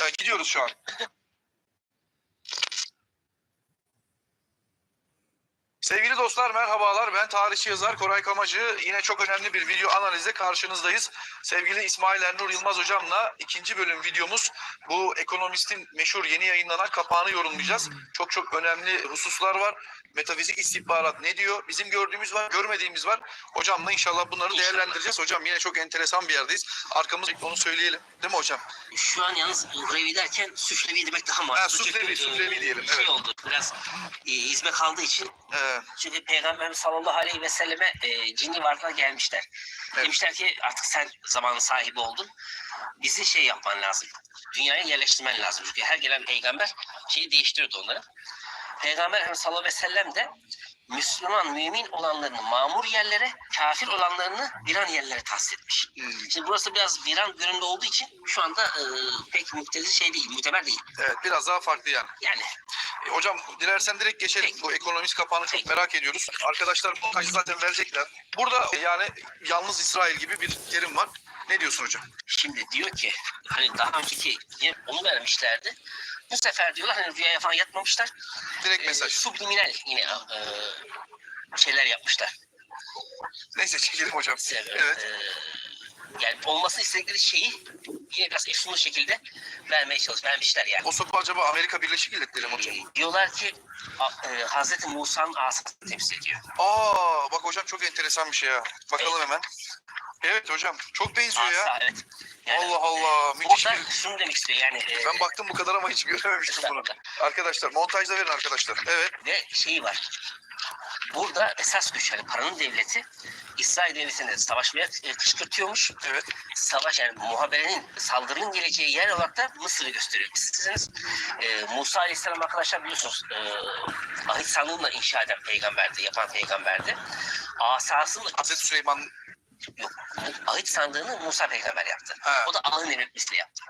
Ya gidiyoruz şu an. Sevgili dostlar merhabalar. Ben tarihçi yazar Koray Kamacı. Yine çok önemli bir video analizle karşınızdayız. Sevgili İsmail Ernur Yılmaz hocamla ikinci bölüm videomuz. Bu ekonomistin meşhur yeni yayınlanan kapağını yorumlayacağız. Çok çok önemli hususlar var. Metafizik istihbarat ne diyor? Bizim gördüğümüz var, görmediğimiz var. Hocamla inşallah bunları İnşallah. değerlendireceğiz. Hocam yine çok enteresan bir yerdeyiz. Arkamızda onu söyleyelim. Değil mi hocam? Şu an yalnız uhrevi derken suflevi demek daha mantıklı. Ha, suflevi, Çünkü, suflevi e, diyelim, Şey evet. oldu biraz e, izme kaldığı için. Çünkü Peygamberimiz sallallahu aleyhi ve selleme e, cinli varlıklar gelmişler. Evet. Demişler ki artık sen zamanın sahibi oldun. Bizi şey yapman lazım. Dünyaya yerleştirmen lazım. Çünkü her gelen peygamber şeyi değiştiriyordu onları. Peygamber sallallahu aleyhi ve sellem de Müslüman, mümin olanlarını mamur yerlere, kafir olanlarını viran yerlere tahsis etmiş. hmm. Şimdi burası biraz viran görünümde olduğu için şu anda e, pek muktezir şey değil, muteber değil. Evet biraz daha farklı yani. Yani E, hocam dilersen direkt geçelim. Peki. Bu ekonomist kapağını çok Peki. merak ediyoruz. Arkadaşlar montajı zaten verecekler. Burada e, yani yalnız İsrail gibi bir terim var. Ne diyorsun hocam? şimdi diyor ki hani daha önceki onu vermişlerdi. Bu sefer diyorlar hani rüyaya falan yatmamışlar. Direkt E, mesaj. subliminal yine e, şeyler yapmışlar. Neyse çekelim hocam. Evet. Evet. E, yani olması istedikleri şeyi yine biraz efsunlu şekilde vermeye çalış, vermişler yani. O sopa acaba Amerika Birleşik Devletleri mi hocam? Diyorlar ki e, Hazreti Musa'nın asası temsil ediyor. Aa bak hocam çok enteresan bir şey ya. Bakalım hemen. Evet hocam çok benziyor ya. Asa, evet. Yani, Allah Allah müthiş bir... şunu demek istiyor yani. e, Ben baktım bu kadar ama hiç görememiştim bunu. Arkadaşlar montajda verin arkadaşlar. Evet. ve şeyi var. Burada esas güç hani paranın devleti İsrail devletini savaşmaya e, kışkırtıyormuş. Evet. Savaş yani muhaberenin saldırının geleceği yer olarak da Mısır'ı gösteriyor. İsterseniz e, Musa Aleyhisselam arkadaşlar biliyorsunuz e, ahit sandığını inşa eden peygamberdi, yapan peygamberdi. Asasını Hazreti Süleyman. Ahit sandığını Musa peygamber yaptı. Ha. O da Allah'ın emretmesiyle yaptı.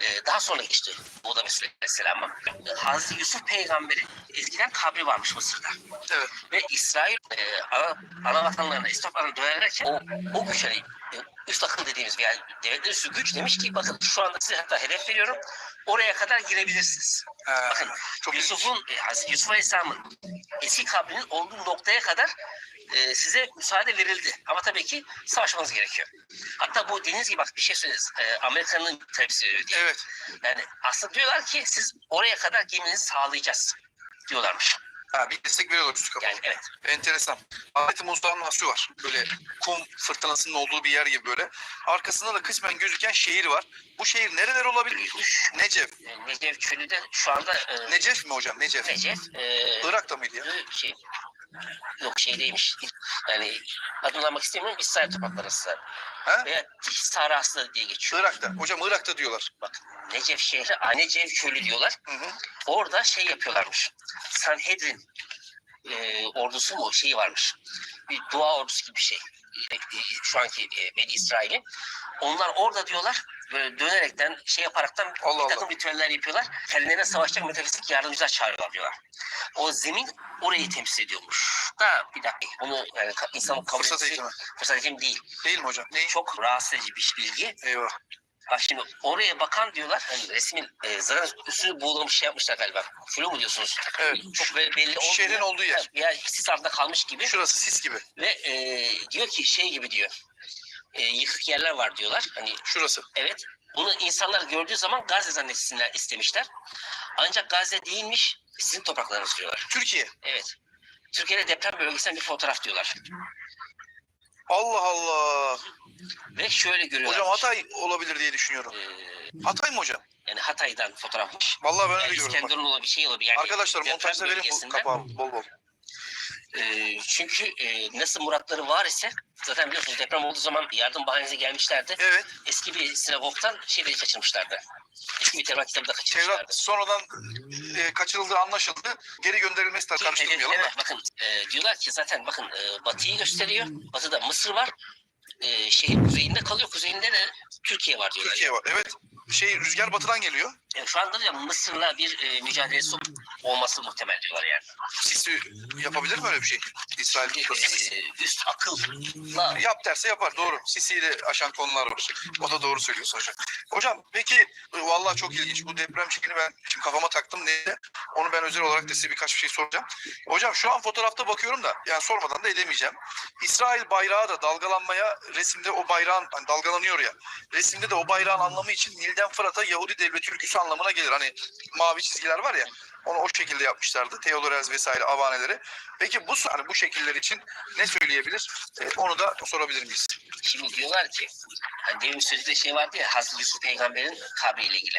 Ee, daha sonra geçti. O da Mesut Aleyhisselam'a. Hazreti Yusuf peygamberin eskiden kabri varmış Mısır'da. evet. Ve İsrail e, ana, ana vatanlarına, İstoplarına dönerlerken o, o güç hani e, üst akıl dediğimiz yani devletler üstü güç demiş ki bakın şu anda size hatta hedef veriyorum. Oraya kadar girebilirsiniz. Ha, Bakın. Yusuf'un, e, Yusuf Aleyhisselam'ın eski kabrinin olduğu noktaya kadar e, size müsaade verildi. Ama tabii ki savaşmanız gerekiyor. Hatta bu dediğiniz gibi bak bir şey söyleriz. E, Amerika'nın veriyor diye. Evet. Yani aslında diyorlar ki siz oraya kadar geminizi sağlayacağız diyorlarmış. Ha, bir destek veriyorlar üstü kapalı. Yani evet. Enteresan. Hazreti Musa'nın hasü var. Böyle kum fırtınasının olduğu bir yer gibi böyle. Arkasında da kısmen gözüken şehir var. Bu şehir nereler olabilir? Necef. E, Necef Çölü de şu anda e, Necef mi hocam? Necef. Necef e, Irak'ta mıydı ya? şey yok şeydeymiş. Yani adını almak istemiyorum. İsrail toprakları Ha? veya Tiş Sahrası diye geçiyor. Irak'ta. Hocam Irak'ta diyorlar. Bak Necef şehri Necef Çölü diyorlar. Hı hı. Orada şey yapıyorlarmış. Sanhedrin e, ordusu mu şeyi varmış. Bir dua ordusu gibi bir şey. E, e, şu anki e, Beni İsrail'in. Onlar orada diyorlar böyle dönerekten şey yaparaktan Allah bir takım ritüeller yapıyorlar. Kendilerine savaşacak metafizik yardımcılar çağırıyorlar diyorlar. O zemin orayı temsil ediyormuş. Da bir dakika bunu yani insanın kabul Fırsat etmesi eğitimi. fırsat eğitimi değil. Değil mi hocam? Neyi? Çok rahatsız edici bir bilgi. Eyvah. Bak şimdi oraya bakan diyorlar hani resmin e, zaten üstünü buğulamış şey yapmışlar galiba. Flu mu diyorsunuz? Evet. Çok be- belli olmuyor. Şehrin olduğu yer. Ya sis altında kalmış gibi. Şurası sis gibi. Ve e, diyor ki şey gibi diyor. E, yıkık yerler var diyorlar. Hani Şurası. evet. Bunu insanlar gördüğü zaman Gazze zannetsinler istemişler. Ancak Gazze değilmiş. Sizin topraklarınız diyorlar. Türkiye. Evet. Türkiye'de deprem bölgesinden bir fotoğraf diyorlar. Allah Allah. Ve şöyle görüyorlar. Hocam Hatay olabilir diye düşünüyorum. E, Hatay mı hocam? yani Hatay'dan fotoğrafmış. Vallahi ben Yani öyle görüyorum. bak. İskenderun olabilir bir şey olabilir. Yani Arkadaşlar deprem montajda verin bu kapağı bol bol. Ee, çünkü e, nasıl muratları var ise zaten biliyorsunuz deprem olduğu zaman yardım bahanesi gelmişlerdi. Evet. Eski bir sinagogdan şeyleri kaçırmışlardı. Eski bir Tevrat kitabı da kaçırmışlardı. Tevrat sonradan e, kaçırıldığı anlaşıldı. Geri gönderilmesi de Ki karıştırmayalım da. hedefleme, bakın e, diyorlar ki zaten bakın e, batıyı gösteriyor. Batıda Mısır var. E, şehir kuzeyinde kalıyor. Kuzeyinde de Türkiye var diyorlar. Türkiye var. Evet. Şey rüzgar batıdan geliyor. E, şu anda da Mısır'la bir e, mücadelesi olması muhtemel diyorlar yani. Sisi yapabilir mi öyle bir şey? İsrail. E, üst akılla Yap derse yapar doğru. Sisi ile aşan konular var. O da doğru söylüyorsun hocam. Hocam peki e, vallahi çok ilginç. Bu deprem şeyini ben şimdi kafama taktım. Neyse onu ben özel olarak da size birkaç bir şey soracağım. Hocam şu an fotoğrafta bakıyorum da yani sormadan da edemeyeceğim. İsrail bayrağı da dalgalanmaya resimde o bayrağın hani dalgalanıyor ya. Resimde de o bayrağın anlamı için Nil'den Fırat'a Yahudi devleti ülküsü anlamına gelir. Hani mavi çizgiler var ya onu o şekilde yapmışlardı. Theodorez vesaire avaneleri. Peki bu hani bu şekiller için ne söyleyebilir? E, onu da sorabilir miyiz? Şimdi diyorlar ki hani demin sözde şey vardı ya Hazreti Yusuf Peygamber'in kabriyle ilgili.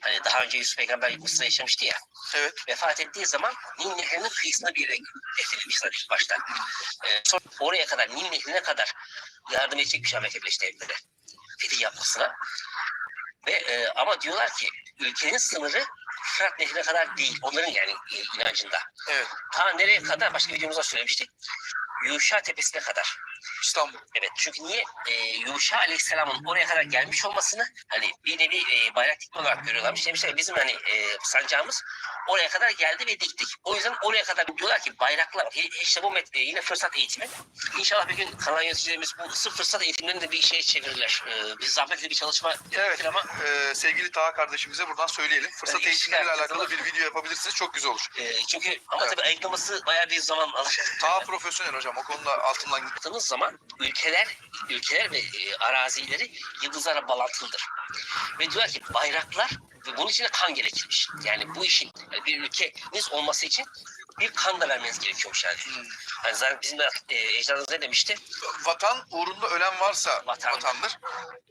Hani daha önce Yusuf Peygamber Mısır'da yaşamıştı ya. Evet. Vefat ettiği zaman Nil Nehri'nin kıyısına bir yere defnedilmişler ilk başta. Ee, sonra oraya kadar Nil Nehri'ne kadar yardım edecek bir şey Amerika Birleşik Devletleri. Fetih yapmasına. Ve e, ama diyorlar ki ülkenin sınırı Fırat Nehri'ne kadar değil. Onların yani inancında. Evet. Ta nereye kadar başka videomuzda söylemiştik. Yuşa Tepesi'ne kadar. İstanbul. Evet çünkü niye e, Yuşa Aleyhisselam'ın oraya kadar gelmiş olmasını hani bir nevi e, bayrak dikme olarak görüyorlarmış. Demişler bizim hani e, sancağımız oraya kadar geldi ve diktik. O yüzden oraya kadar diyorlar ki bayraklar e, işte bu met, e, yine fırsat eğitimi. İnşallah bir gün kanal yöneticilerimiz bu sırf fırsat eğitimlerini de bir şeye çevirirler. E, bir zahmetli bir çalışma Evet. ama Ee, sevgili Taha kardeşimize buradan söyleyelim. Fırsat Yani eğitimleriyle alakalı bir video yapabilirsiniz. Çok güzel olur. e, çünkü ama Evet. tabii ayıklaması bayağı bir zaman alır. Taha profesyonel hocam. O konuda altından baktığımız zaman ülkeler ülkeler ve e, arazileri yıldızlara bağlantılıdır. Ve diyor ki bayraklar ve bunun için de kan gerekirmiş. Yani bu işin yani bir ülkeniz olması için bir kan da vermeniz gerekiyormuş yani. yani zaten bizim de e, ecdadımız ne demişti? vatan uğrunda ölen varsa Vatan. vatandır.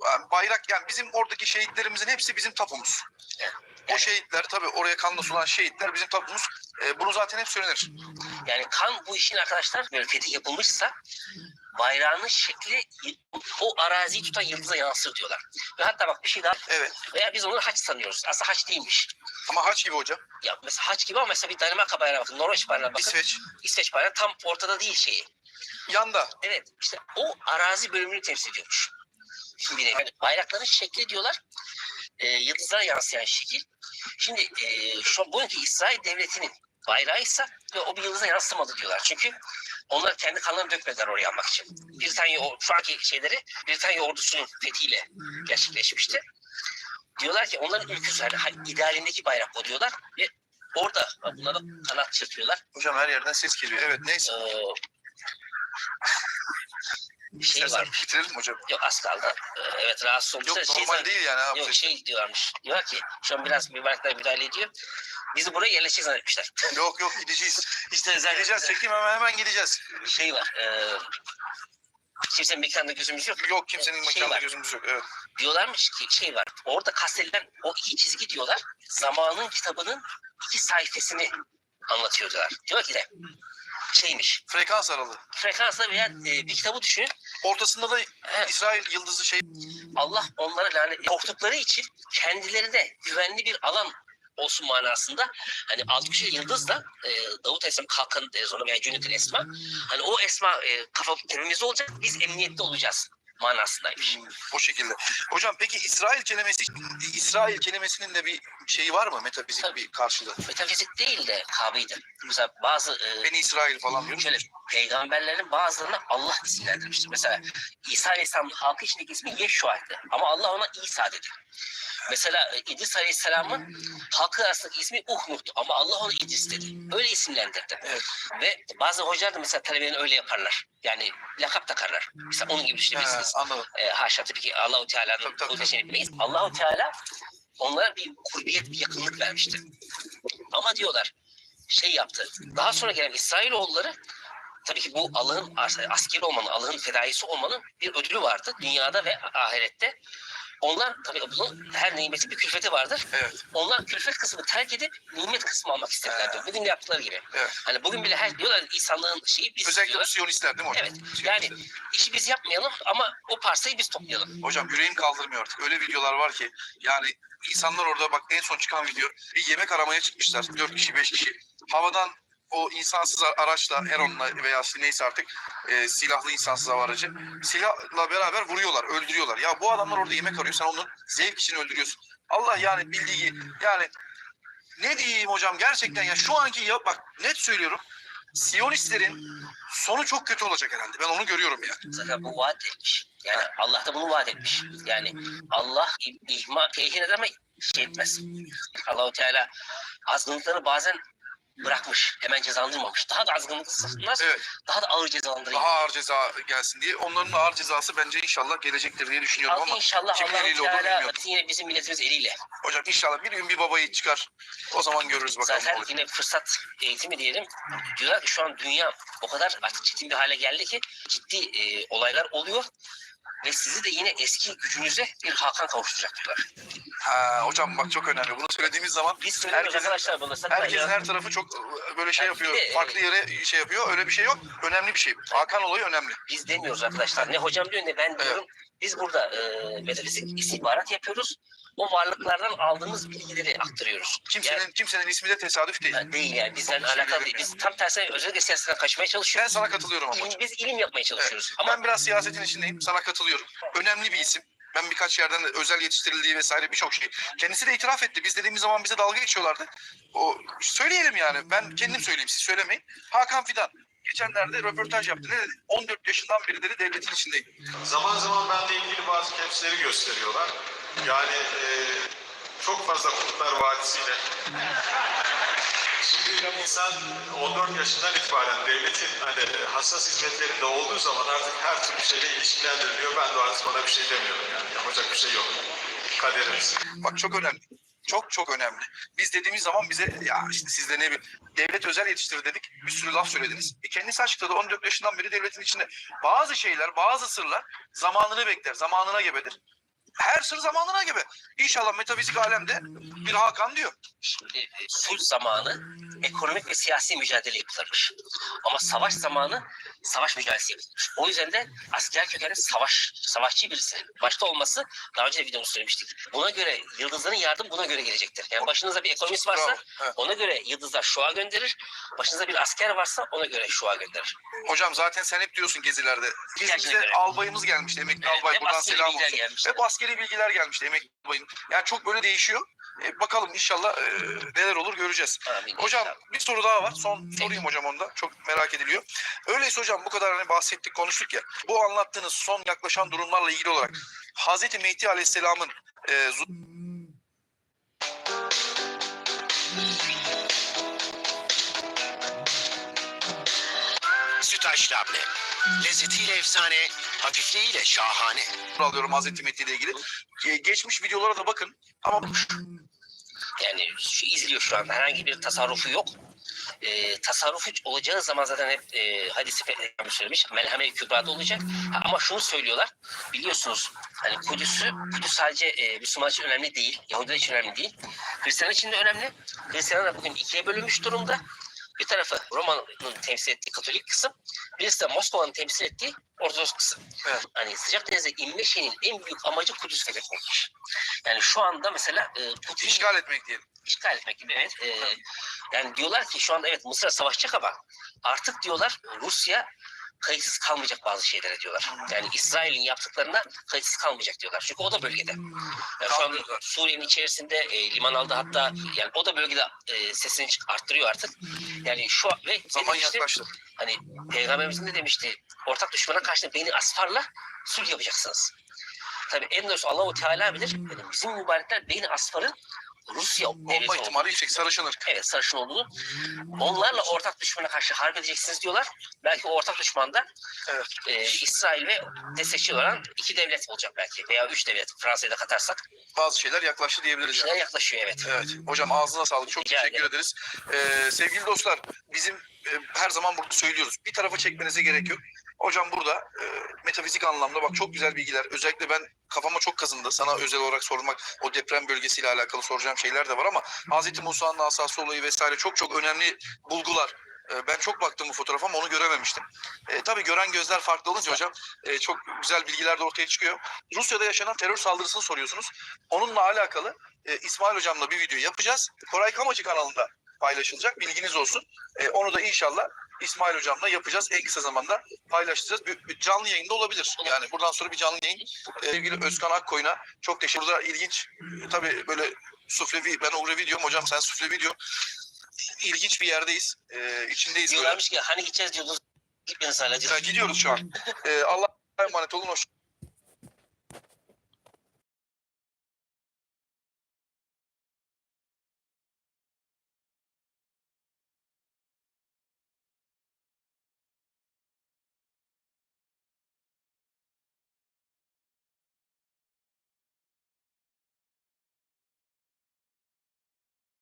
Yani bayrak yani bizim oradaki şehitlerimizin hepsi bizim tapumuz. Evet. O şehitler tabii oraya kanla sulan şehitler bizim tapumuz. Ee, bunu zaten hep söylenir. Yani kan bu işin arkadaşlar böyle fetih yapılmışsa bayrağının şekli o araziyi tutan yıldıza yansır diyorlar. Ve hatta bak bir şey daha Evet. veya biz onu haç sanıyoruz. Aslında haç değilmiş. Ama haç gibi hocam. Ya mesela haç gibi ama mesela bir Danimarka bayrağına bakın, Norveç bayrağına bakın. İsveç. İsveç bayrağı tam ortada değil şeyi. Yanda. Evet işte o arazi bölümünü temsil ediyormuş. Şimdi yani bayrakların şekli diyorlar e, yıldızlara yansıyan şekil. Şimdi e, şu bugünkü İsrail devletinin bayrağıysa ve o bir yıldıza yansımadı diyorlar. Çünkü onlar kendi kanlarını dökmediler oraya almak için. Britanya şu anki şeyleri Britanya ordusunun fethiyle gerçekleşmişti. Diyorlar ki onların ülküsü yani ha- idealindeki bayrak o diyorlar ve orada bunlara kanat çırpıyorlar. Hocam her yerden ses geliyor. Evet neyse. Ee, şey İstersen var. bitirelim hocam? Yok az kaldı. Ee, evet rahatsız Yok olmuşlar. Şey normal değil yani. Yok şey diyorlarmış. Diyor ki şu an biraz mübarekler müdahale ediyor. Bizi buraya yerleşecek zannetmişler. Yok yok gideceğiz. işte özel Gideceğiz çekeyim hemen hemen gideceğiz. şey var. E, kimsenin mekanda gözümüz yok. Yok kimsenin Şey mekanında var. gözümüz yok. Evet. Diyorlarmış ki şey var. Orada kastedilen o iki çizgi diyorlar. Zamanın kitabının iki sayfasını anlatıyor diyorlar. Diyor ki de şeymiş. Frekans aralığı. Frekansla veya e, bir kitabı düşünün. Ortasında da Evet. İsrail yıldızı şey Allah onlara lanet korktukları için kendilerine güvenli bir alan olsun manasında hani altı kişi yıldızla e, Davut Aleyhisselam kalkan deriz ona veya Cüneyt'in esma hani o esma e, kafa tepemizde olacak biz emniyette olacağız manasındaymış. o şekilde. Hocam peki İsrail kelimesi İsrail kelimesinin de bir şeyi var mı? Metafizik Tabii. bir karşılığı. Metafizik değil de kabiydi. Mesela bazı e, Beni İsrail falan diyoruz. şöyle peygamberlerin bazılarına Allah isimlendirmiştir. Mesela İsa Aleyhisselam'ın halkı içindeki ismi Yeşua'ydı ama Allah ona İsa dedi. Mesela e, İdris Aleyhisselam'ın halkı arasındaki ismi Uhmut'tu ama Allah onu İdris dedi. Öyle isimlendirdi. Evet. Ve bazı hocalar da mesela talebelerini öyle yaparlar. Yani lakap takarlar. Mesela onun gibi Ha, düşünebilirsiniz. anladım. E, haşa tabii ki Allahu Teala'nın kudretini bilmeyiz. Allahu Teala onlara bir kurbiyet, bir yakınlık vermişti. Ama diyorlar şey yaptı. Daha sonra gelen İsrailoğulları tabii ki bu Allah'ın as- askeri olmanın, Allah'ın fedaisi olmanın bir ödülü vardı dünyada ve ahirette. Onlar tabii bunun her nimetin bir külfeti vardır. Evet. Onlar külfet kısmını terk edip nimet kısmı almak istediler. diyor. Bugün de yaptıkları gibi. Evet. Hani bugün bile her diyorlar insanlığın şeyi biz Özellikle diyorlar. Siyonistler değil mi hocam? Evet. Yani işi biz yapmayalım ama o parsayı biz toplayalım. Hocam yüreğim kaldırmıyor artık. Öyle videolar var ki yani insanlar orada bak en son çıkan video bir yemek aramaya çıkmışlar. Dört kişi beş kişi. Havadan o insansız araçla Heron'la veya neyse artık e, silahlı insansız hava aracı silahla beraber vuruyorlar, öldürüyorlar. Ya bu adamlar orada yemek arıyor. Sen onun zevk için öldürüyorsun. Allah yani bildiği yani ne diyeyim hocam gerçekten ya şu anki ya bak net söylüyorum. Siyonistlerin sonu çok kötü olacak herhalde. Ben onu görüyorum yani. Zaten bu vaat etmiş. Yani Allah da bunu vaat etmiş. Yani Allah ihma tehir eder ama şey etmez. Allahu Teala azgınlıkları bazen bırakmış. Hemen cezalandırmamış. Daha da azgınlıksınlar. Evet. Daha da ağır cezalandırayım. Daha ağır ceza gelsin diye. Onların ağır cezası bence inşallah gelecektir diye düşünüyorum Ama ama inşallah kimin Allah-u eliyle olur Teala bilmiyorum. yine bizim milletimiz eliyle. hocam inşallah bir gün bir babayı çıkar. O zaman görürüz bakalım. Zaten yine fırsat eğitimi diyelim. Diyorlar ki şu an dünya o kadar artık ciddi bir hale geldi ki ciddi e, olaylar oluyor. Ve sizi de yine eski gücünüze bir Hakan kavuşturacak diyorlar. Ha, hocam bak çok önemli. Bunu söylediğimiz zaman Biz söylüyoruz Herkesin- arkadaşlar bunu. Sakın herkesin ya. her tarafı çok e, böyle şey yapıyor. de- Farklı yere şey yapıyor. Öyle bir şey yok. Önemli bir şey. Hakan olayı önemli. Biz demiyoruz arkadaşlar. Ne hocam diyor ne ben diyorum. Biz burada e, metafizik istihbarat yapıyoruz. O varlıklardan aldığımız bilgileri aktarıyoruz. Kimsenin Yani, kimsenin ismi de tesadüf değil. yani değil yani bizden alakalı değil. Biz tam tersine özellikle siyasetten kaçmaya Ben çalışıyoruz. sana katılıyorum ama. İlim, biz ilim yapmaya çalışıyoruz. Ama Ben biraz siyasetin içindeyim. Sana katılıyorum. Önemli bir isim. Ben birkaç yerden de özel yetiştirildiği vesaire birçok şey. Kendisi de itiraf etti. Biz dediğimiz zaman bize dalga geçiyorlardı. O söyleyelim yani. Ben kendim söyleyeyim. Siz söylemeyin. Hakan Fidan geçenlerde röportaj yaptı. Ne dedi? 14 yaşından beri dedi devletin içindeyim. Zaman zaman benimle ilgili bazı capsleri gösteriyorlar. Yani e, çok fazla Kurtlar Vadisi'yle. Şimdi insan 14 yaşından itibaren devletin hani hassas hizmetlerinde olduğu zaman artık her türlü şeyle ilişkilendiriliyor. Ben de artık ona bir şey demiyorum yani. Yapacak bir şey yok. Kaderimiz. Bak çok önemli. Çok çok önemli. Biz dediğimiz zaman bize ya işte siz de ne bir devlet özel yetiştirir dedik. Bir sürü laf söylediniz. E kendisi açıkladı 14 yaşından beri devletin içinde. Bazı şeyler, bazı sırlar zamanını bekler. Zamanına gebedir. Her sır zamanına gebe. İnşallah metafizik alemde bir Hakan diyor. Şimdi e, sulh zamanı ekonomik ve siyasi mücadele yapılırmış. Ama savaş zamanı savaş mücadelesi yapılmış. O yüzden de asker kökenli savaş, savaşçı birisi. Başta olması daha önce de videomu söylemiştik. Buna göre yıldızların yardım buna göre gelecektir. Yani başınızda bir ekonomist varsa Bravo. Ona göre yıldızlar şua gönderir. Başınızda bir asker varsa ona göre şua gönderir. Hocam zaten sen hep diyorsun gezilerde. Gerçekten. albayımız gelmişti. Emekli Evet, albay. hep Buradan askeri selam bilgiler olsun. gelmişti. Hep askeri bilgiler gelmişti emekli albayım. Yani çok böyle değişiyor. E, bakalım inşallah e, neler olur göreceğiz. Amin. Hocam bir soru daha var. Son sorayım hocam onda. Çok merak ediliyor. Öyleyse hocam bu kadar hani bahsettik konuştuk ya. Bu anlattığınız son yaklaşan durumlarla ilgili olarak Hazreti Mehdi Aleyhisselam'ın e, Sütaş labne. Lezzetiyle efsane, hafifliğiyle şahane. alıyorum Hazreti Mehdi ile ilgili. E, geçmiş videolara da bakın. Ama Yani şu izliyor şu anda herhangi bir tasarrufu yok. E, tasarrufu olacağı zaman zaten hep e, hadisi peygamber söylemiş. Melhame-i Kübra'da olacak. Ha, ama şunu söylüyorlar. Biliyorsunuz hani Kudüs'ü, Kudüs sadece e, Müslüman için önemli değil. Yahudiler için önemli değil. Hristiyan için de önemli. Hristiyanlar bugün ikiye bölünmüş durumda. Bir tarafı Roma'nın temsil ettiği Katolik kısım, birisi de Moskova'nın temsil ettiği Ortodoks kısım. Evet. Hani sıcak denize inme şeyinin en büyük amacı Kudüs fethetmekmiş. Yani şu anda mesela e, Putin işgal etmek diyelim. işgal etmek gibi evet. Ee, yani diyorlar ki şu anda evet Mısır savaşacak ama artık diyorlar Rusya kayıtsız kalmayacak bazı şeylere diyorlar. Yani İsrail'in yaptıklarına kayıtsız kalmayacak diyorlar. Çünkü o da bölgede. Yani şu anda Suriye'nin içerisinde e, liman aldı hatta yani o da bölgede e, sesini arttırıyor artık. Yani şu an- ve Zaman demişti? yaklaştı. Hani Peygamberimiz ne demişti? Ortak düşmana karşı beni asfarla sulh yapacaksınız. Tabii en doğrusu Allahu Teala bilir. Yani bizim mübarekler beyni asfarın Rusya Olma olduğunu. ihtimali yüksek. Sarışın ırk. Evet sarışın olduğunu. Onlarla ortak düşmana karşı harp edeceksiniz diyorlar. Belki o ortak düşman da Evet. e, İsrail ve destekçi olan iki devlet olacak belki. Veya üç devlet. Fransa'yı da katarsak. Bazı şeyler yaklaştı diyebiliriz. yani. şeyler yaklaşıyor evet. Evet. Hocam ağzına sağlık. Çok Rica teşekkür ederim. ederiz. Ee, sevgili dostlar bizim e, her zaman burada söylüyoruz. Bir tarafa çekmenize gerek yok. Hocam burada e, metafizik anlamda bak çok güzel bilgiler. Özellikle ben kafama çok kazındı. Sana özel olarak sormak o deprem bölgesiyle alakalı soracağım şeyler de var ama Hazreti Musa'nın asası olayı vesaire çok çok önemli bulgular. E, Ben çok baktım bu fotoğrafa ama onu görememiştim. E, tabii gören gözler farklı olunca hocam e, çok güzel bilgiler de ortaya çıkıyor. Rusya'da yaşanan terör saldırısını soruyorsunuz. Onunla alakalı e, İsmail hocamla bir video yapacağız. Koray Kamacı kanalında paylaşılacak. Bilginiz olsun. E, onu da inşallah İsmail hocamla yapacağız. En kısa zamanda paylaşacağız. Bir, bir canlı yayında olabilir. Yani buradan sonra bir canlı yayın. E, sevgili Özkan Akkoyun'a çok teşekkür Burada ilginç e, tabii böyle suflevi ben Uğur'u diyorum hocam sen suflevi diyor. İlginç bir yerdeyiz. E, içindeyiz. Diyorlarmış ki hani gideceğiz diyordunuz. Gitmediniz hala. Ya, gidiyoruz şu an. E, Allah'a emanet olun. Hoş